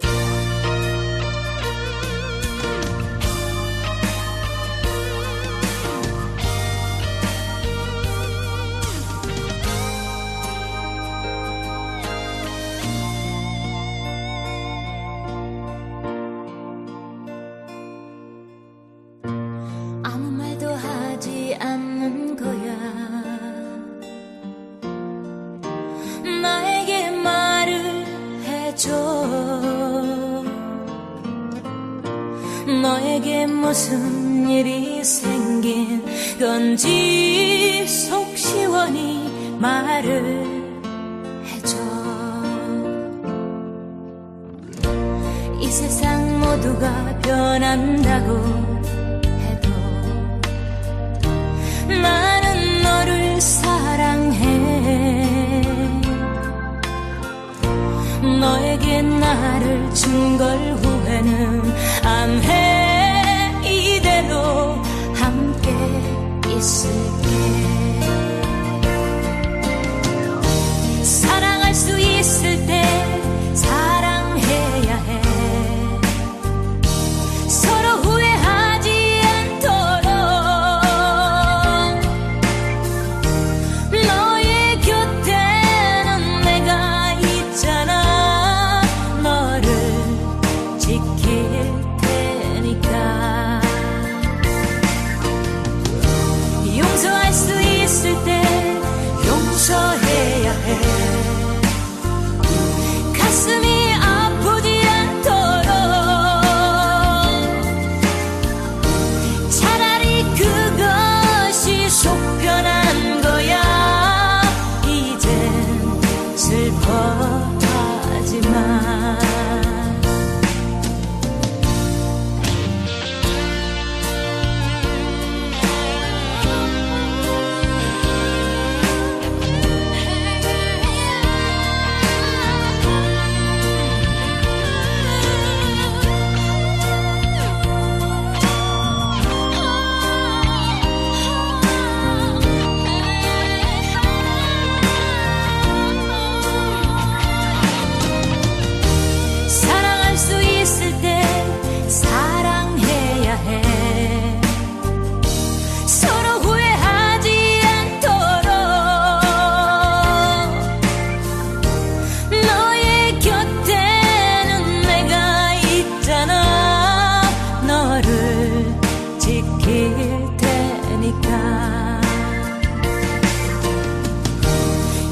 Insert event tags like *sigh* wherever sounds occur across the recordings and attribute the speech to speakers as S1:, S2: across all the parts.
S1: you *laughs* 너에게 무슨 일이 생긴 건지 속 시원히 말을 해줘. 이 세상 모두가 변한다고 해도 나는 너를 사랑해. 너에게 나를 준걸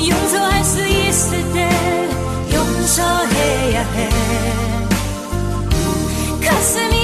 S1: 용서할 수 있을 때 용서해야 해. 가슴이